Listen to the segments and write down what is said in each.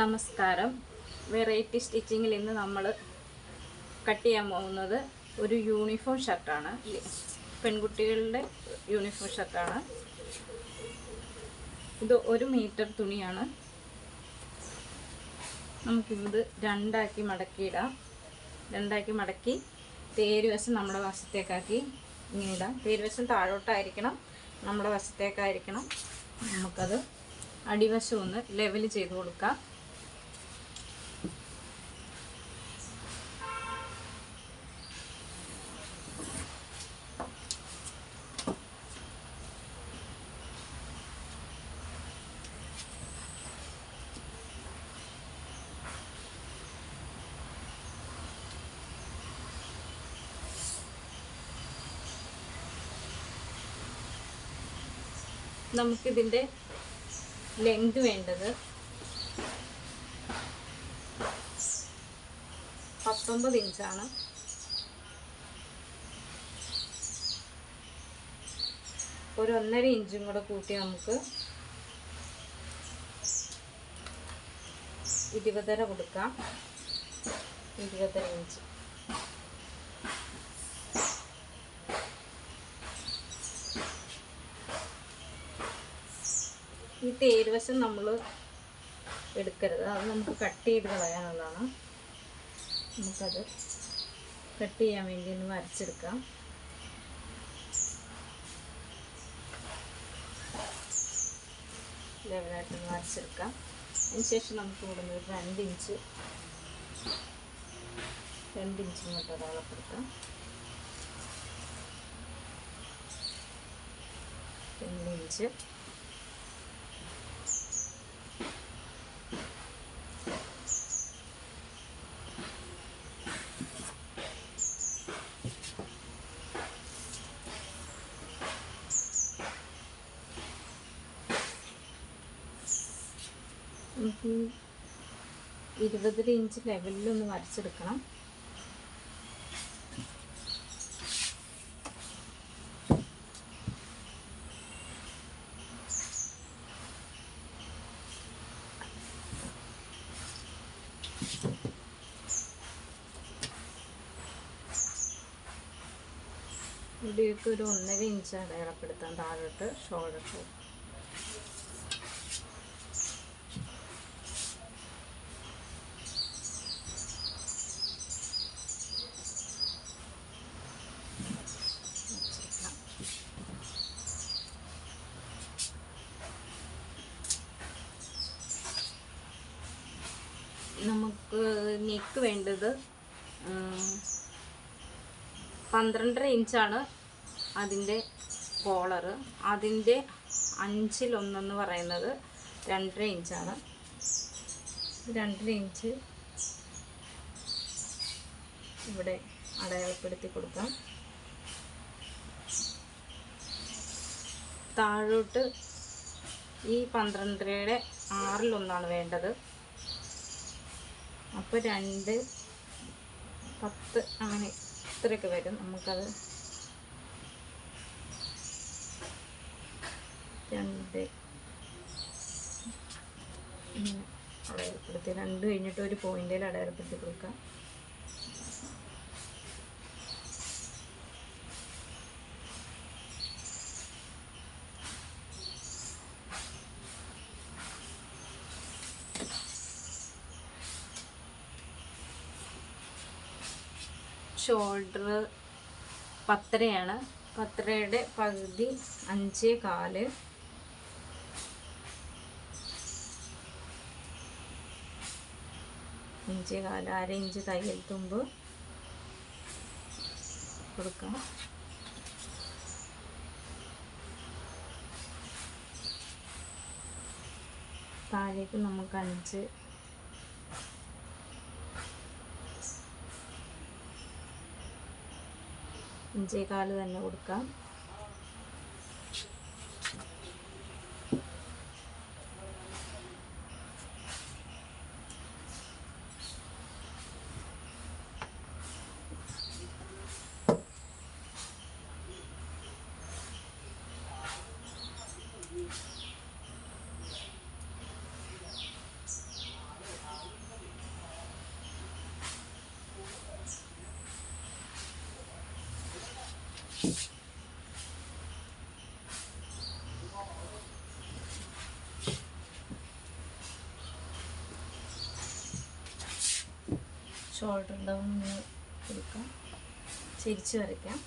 നമസ്കാരം. വെറൈറ്റി സ്റ്റിച്ചിങ്ങിൽ ഇന്ന് നമ്മൾ കട്ട് ചെയ്യാൻ പോകുന്നത് ഒരു യൂണിഫോം ഷർട്ടാണ് പെൺകുട്ടികളുടെ യൂണിഫോം ഷർട്ടാണ് ഇത് ഒരു മീറ്റർ തുണിയാണ്. നമുക്കിത് രണ്ടാക്കി മടക്കിയിടാം. രണ്ടാക്കി മടക്കി തേരുവശം നമ്മുടെ വശത്തേക്കാക്കി ഇങ്ങനെ ഇടാം. തേരുവശം താഴോട്ടായിരിക്കണം നമ്മുടെ വശത്തേക്കായിരിക്കണം. നമുക്കത് അടിവശം ഒന്ന് ലെവൽ ചെയ്ത് കൊടുക്കാം. നമുക്കിതിന്റെ ലെങ്ത് വേണ്ടത് പത്തൊമ്പത് ഇഞ്ചാണ് ഒരു ഒന്നര ഇഞ്ചും കൂടെ കൂട്ടി നമുക്ക് ഇരുപതര കൊടുക്കാം. ഇരുപതര ഇഞ്ച് തേരുവശം നമ്മൾ എടുക്കരുത്. അത് നമുക്ക് കട്ട് ചെയ്ത് കളയാനുള്ളതാണ്. നമുക്കത് കട്ട് ചെയ്യാൻ വേണ്ടി ഒന്ന് വരച്ചെടുക്കാം. ലെവലായിട്ടൊന്ന് വരച്ചെടുക്കാം. അതിനുശേഷം നമുക്ക് ഇവിടെ നിന്ന് ഒരു രണ്ട് ഇഞ്ച് രണ്ട് ഇങ്ങോട്ട് അടയാളപ്പെടുത്താം രണ്ട് ഇഞ്ച്. നമുക്ക് ഇരുപതര ഇഞ്ച് ലെവലിലൊന്ന് വരച്ചെടുക്കണം. ഇവിടെയൊക്കെ ഒരു ഒന്നര ഇഞ്ച് അടയാളപ്പെടുത്താം താഴോട്ട് ഷോൾഡർ നമുക്ക് നെക്ക് വേണ്ടത് പന്ത്രണ്ടര ഇഞ്ചാണ് അതിന്റെ കോളറ്. അതിന്റെ അഞ്ചിലൊന്നെന്ന് പറയുന്നത് രണ്ടര ഇഞ്ചാണ്. രണ്ടര ഇഞ്ച് ഇവിടെ അടയാളപ്പെടുത്തി കൊടുക്കാം. താഴോട്ട് ഈ പന്ത്രണ്ടരയുടെ ആറിലൊന്നാണ് വേണ്ടത്. അപ്പോൾ രണ്ട് പത്ത് അങ്ങനെ ഇത്രയൊക്കെ വരും. നമുക്കത് രണ്ട് അടയാളപ്പെടുത്തി. രണ്ട് കഴിഞ്ഞിട്ട് ഒരു പോയിന്റിൽ അടയാളപ്പെടുത്തി കൊടുക്കാം. ഷോൾഡർ പത്തരയാണ്. പത്തരയുടെ പകുതി അഞ്ച് കാൽ. അഞ്ച് കാൽ അര ഇഞ്ച് തയ്യൽ തുമ്പ് കൊടുക്കാം. താഴേക്ക് നമുക്ക് അഞ്ച് അഞ്ചേകാൽ തന്നെ കൊടുക്കാം. ഷോൾഡർ ഡൗൺ കൊടുക്കാം. ചിരിച്ചു വരയ്ക്കാം.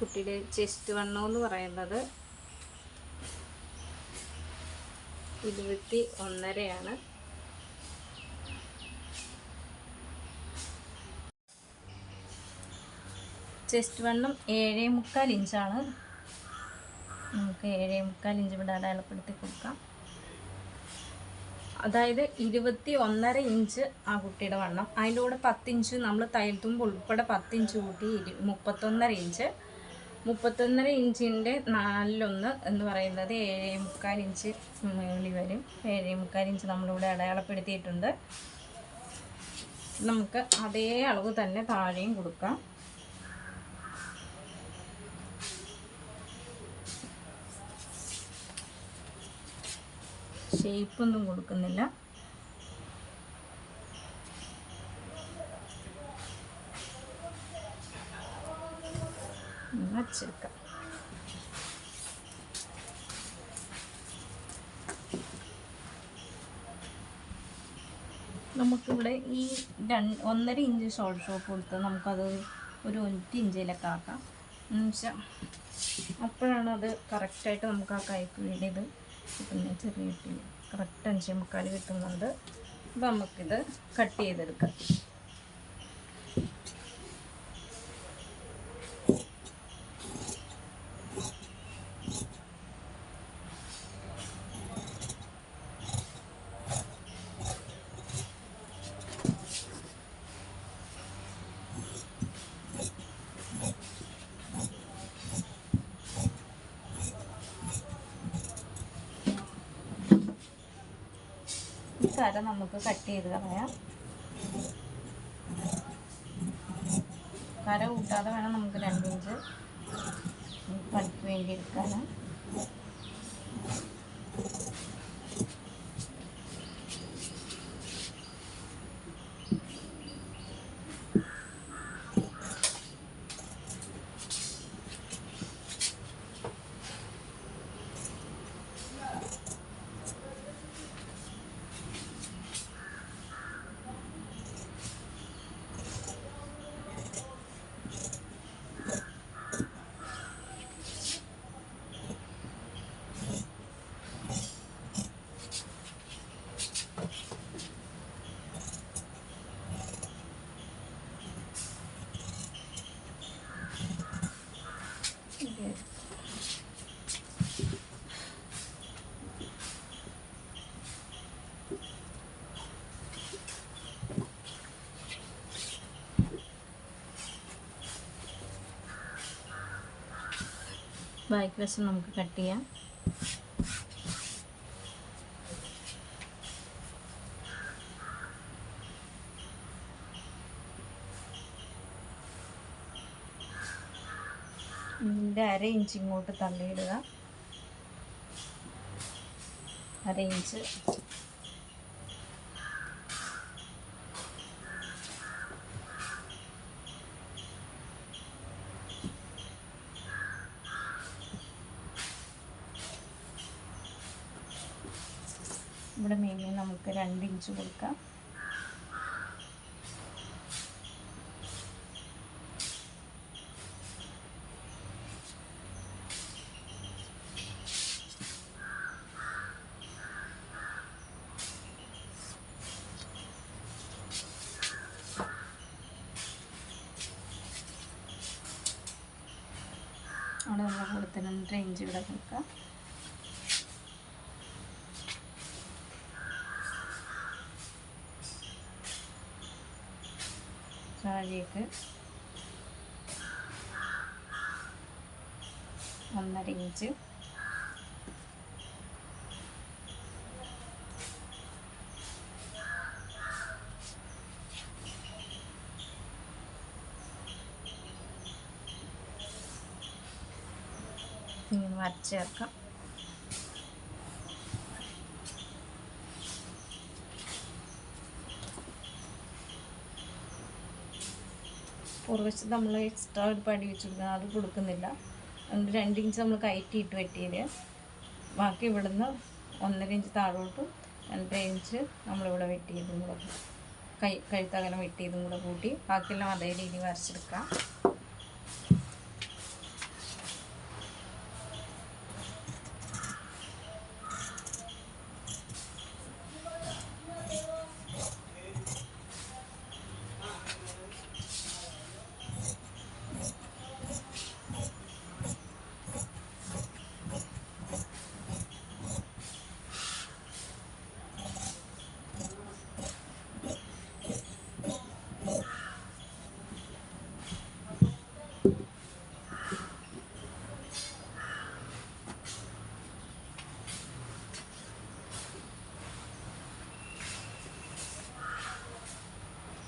കുട്ടിയുടെ ചെസ്റ്റ് വണ്ണം എന്ന് പറയുന്നത്. ഇരുപത്തി ഒന്നരയാണ്. ചെസ്റ്റ് വണ്ണം ഏഴേ മുക്കാൽ ഇഞ്ചാണ്. നമുക്ക് ഏഴേ മുക്കാൽ ഇഞ്ച് ഇവിടെ അടയാളപ്പെടുത്തി കൊടുക്കാം. അതായത് ഇരുപത്തി ഒന്നര ഇഞ്ച് ആ കുട്ടിയുടെ വണ്ണം. അതിന്റെ കൂടെ പത്തിഞ്ച് നമ്മൾ തയ്യൽ തുമ്പ് ഉൾപ്പെടെ പത്തിഞ്ച് കൂട്ടി ഇരു മുപ്പത്തൊന്നര ഇഞ്ച്. മുപ്പത്തൊന്നര ഇഞ്ചിന്റെ നാലിലൊന്ന് എന്ന് പറയുന്നത് ഏഴേ മുക്കാൽ ഇഞ്ച് മുകളിൽ വരും. ഏഴേ മുക്കാൽ ഇഞ്ച് നമ്മളിവിടെ അടയാളപ്പെടുത്തിയിട്ടുണ്ട്. നമുക്ക് അതേ അളവ് തന്നെ താഴെയും കൊടുക്കാം. ഷേപ്പൊന്നും കൊടുക്കുന്നില്ല. വച്ചെടുക്കാം നമുക്കിവിടെ ഈ രണ്ട് ഒന്നര ഇഞ്ച് ഷോർട്ട് ഷോപ്പ് കൊടുത്ത് നമുക്കത് ഒരു ഒറ്റ ഇഞ്ചിലൊക്കെ ആക്കാം. എന്നുവെച്ചാൽ അപ്പോഴാണ് അത് കറക്റ്റായിട്ട് നമുക്ക് ആ കൈക്ക് വേണ്ടിയത് കിട്ടുന്നത് ചെറിയ കറക്റ്റ് അഞ്ചേ മുക്കാൽ കിട്ടുന്നുണ്ട്. അപ്പോൾ നമുക്കിത് കട്ട് ചെയ്തെടുക്കാം. കര നമുക്ക് കട്ട് ചെയ്ത് കളയാം. കര കൂട്ടാതെ വേണം നമുക്ക് രണ്ടിഞ്ച് പണിക്ക് വേണ്ടി എടുക്കാൻ ബാക്ക് വശം നമുക്ക് കട്ട് ചെയ്യാം. ഇതിന്റെ അര ഇഞ്ച് ഇങ്ങോട്ട് തള്ളിയിടുക. അര ഇഞ്ച് ഇവിടെ മേലെ നമുക്ക് രണ്ട് ഇഞ്ച് കൊടുക്കാം. അവിടെ നമ്മൾ കൊടുത്തിട്ടുണ്ട് രണ്ട് ഇഞ്ച് ഇവിടെ കൊടുക്കാം. താഴേക്ക്. ഒന്നര ഇഞ്ച്. ഇങ്ങനെ വരച്ചേർക്കാം പുറവശത്ത് നമ്മൾ എക്സ്ട്രാ ഒരു പടി വെച്ചിരിക്കുന്നത് അത് കൊടുക്കുന്നില്ല. അതുകൊണ്ട് രണ്ട് ഇഞ്ച് നമ്മൾ കയറ്റിയിട്ട് വെട്ടിയത്. ബാക്കി ഇവിടുന്ന് ഒന്നര ഇഞ്ച് താഴോട്ടും രണ്ടര ഇഞ്ച് നമ്മളിവിടെ വെട്ടിയതും കൂടെ കൈ കഴുത്തകലം വെട്ടിയതും കൂടെ കൂട്ടി ബാക്കിയെല്ലാം അതേ രീതി വരച്ചെടുക്കാം.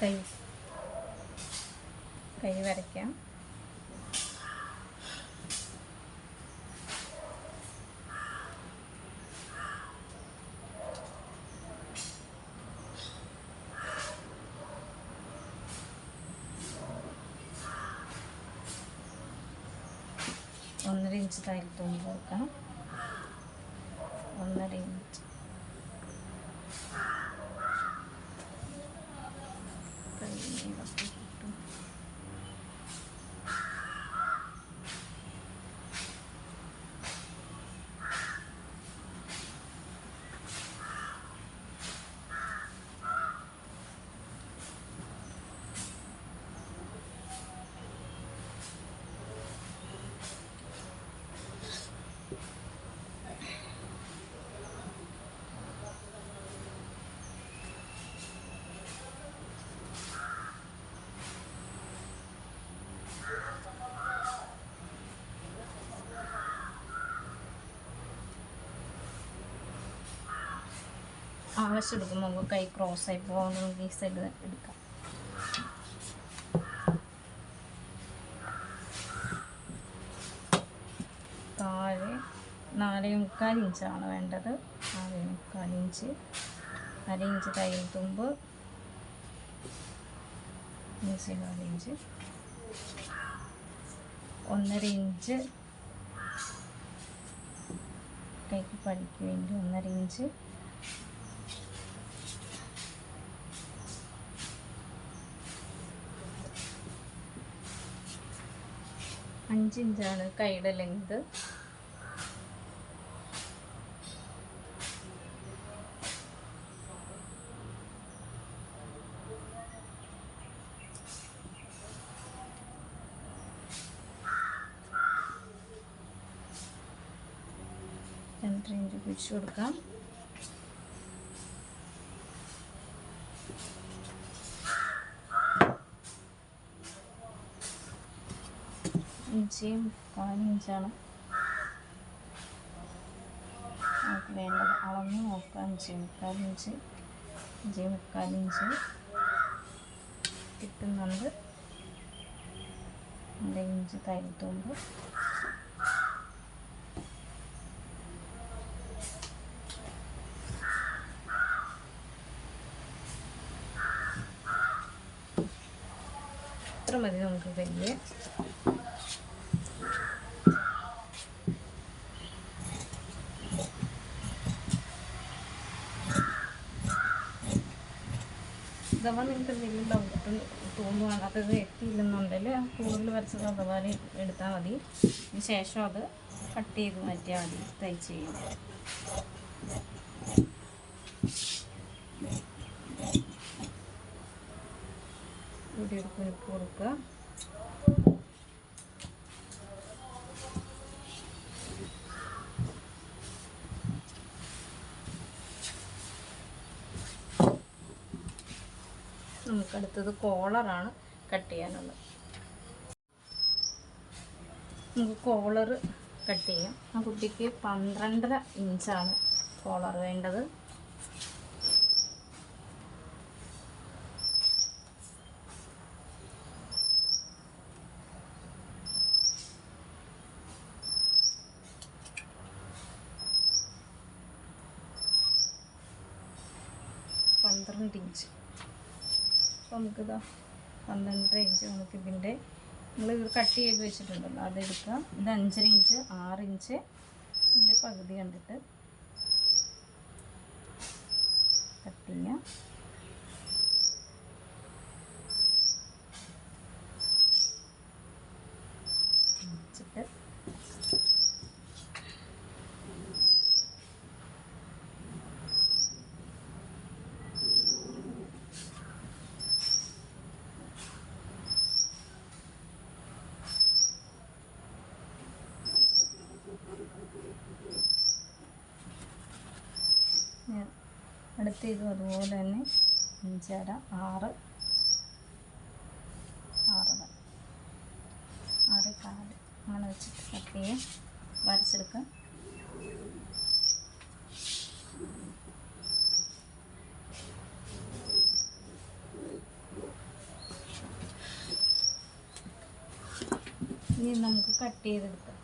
കൈ കൈ വരയ്ക്കാം ഒന്നര ഇഞ്ച് തയ്യൽ തുമ്പ് കൊടുക്കണം ഒന്നര ഇഞ്ച് കൈ നീളത്തിൽ കിട്ടും. ആവശ്യം എടുക്കും നമുക്ക് കൈ ക്രോസ് ആയി പോകാൻ നമുക്ക് ഈ സൈഡ് എടുക്കാം. താഴെ നാലേ മുക്കാൽ ഇഞ്ചാണ് വേണ്ടത്. നാലേ മുക്കാൽ ഇഞ്ച്. അര ഇഞ്ച് തയ്യൽ തുമ്പ്. ഇഞ്ച്. ഒന്നര ഇഞ്ച്. കൈക്ക് വേണ്ടി ഒന്നര ഇഞ്ച്. അഞ്ച് ഇഞ്ചാണ് കൈയുടെ ലെങ്ത് രണ്ടര ഇഞ്ച് പിടിച്ചു കൊടുക്കാം. ഇഞ്ചിയും പതിനഞ്ചാണ് നമുക്ക് വേണ്ടത് അളന്ന് നോക്കാം. ഇഞ്ചി മുക്കാലിഞ്ച് ഇഞ്ചി മുക്കാലിഞ്ച് കിട്ടുന്നുണ്ട്. എന്റെ ഇഞ്ചി തരുത്തുമ്പോൾ അത്ര മതി നമുക്ക് കയ്യിൽ അഥവാ നിങ്ങൾക്ക് എന്തെങ്കിലും ഡൗട്ട് തോന്നുവാണ് അത് എത്തിയില്ലെന്നുണ്ടെങ്കിൽ കൂടുതൽ വരച്ചത് അഥവാ എടുത്താൽ മതി. ശേഷം അത് കട്ട് ചെയ്ത് മാറ്റിയാൽ മതി. തയ്ച്ച് ചെയ്യും ഇവിടെ ഒരു കൊടുക്കുക. നമുക്ക് അടുത്തത് കോളറാണ് കട്ട് ചെയ്യാനുള്ളത്. നമുക്ക് കോളർ കട്ട് ചെയ്യാം. ആ കുട്ടിക്ക് പന്ത്രണ്ടര ഇഞ്ചാണ് കോളർ വേണ്ടത്. പന്ത്രണ്ട് ഇഞ്ച് അപ്പോൾ നമുക്കിതാ പന്ത്രണ്ടര ഇഞ്ച് നമുക്ക് ഇതിന്റെ നമ്മൾ കട്ട് ചെയ്ത് വെച്ചിട്ടുണ്ടല്ലോ. അതെടുക്കാം ഇത് അഞ്ചര ഇഞ്ച് ആറ് ഇഞ്ച്. ഇതിന്റെ പകുതി കണ്ടിട്ട് കട്ട് ചെയ്യാം വെച്ചിട്ട് ഞാൻ അടുത്ത ഇതും അതുപോലെ തന്നെ അഞ്ചര ആറ്. ആറര ആറ് കാൽ. അങ്ങനെ വെച്ചിട്ട് കട്ട് ചെയ്യാം വരച്ചെടുക്കാം ഇനി നമുക്ക് കട്ട് ചെയ്തെടുക്കാം.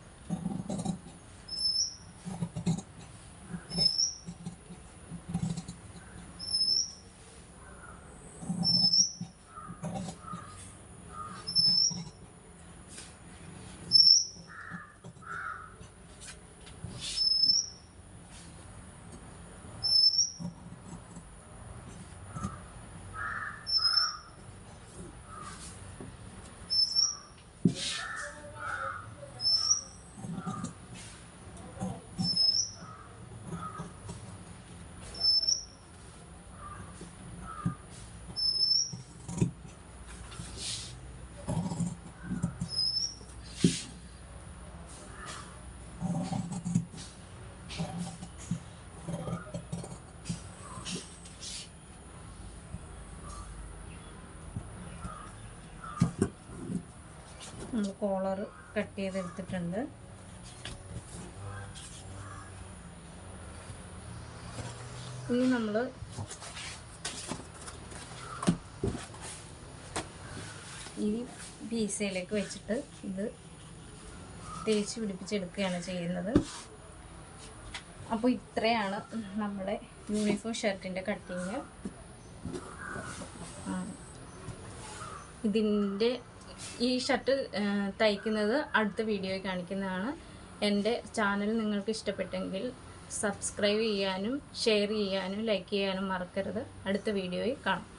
നമ്മൾ കോളർ കട്ട് ചെയ്തെടുത്തിട്ടുണ്ട്. ഇനി നമ്മൾ ഈ പീസയിലേക്ക് വെച്ചിട്ട് ഇത് തേച്ച് പിടിപ്പിച്ചെടുക്കുകയാണ് ചെയ്യുന്നത്. അപ്പോൾ ഇത്രയാണ് നമ്മുടെ യൂണിഫോം ഷർട്ടിന്റെ കട്ടിങ്. ഇതിന്റെ ഈ ഷർട്ട് തയ്ക്കുന്നത് അടുത്ത വീഡിയോയിൽ കാണിക്കുന്നതാണ്. എന്റെ ചാനൽ നിങ്ങൾക്ക് ഇഷ്ടപ്പെട്ടെങ്കിൽ സബ്സ്ക്രൈബ് ചെയ്യാനും ഷെയർ ചെയ്യാനും ലൈക്ക് ചെയ്യാനും മറക്കരുത്. അടുത്ത വീഡിയോയിൽ കാണാം.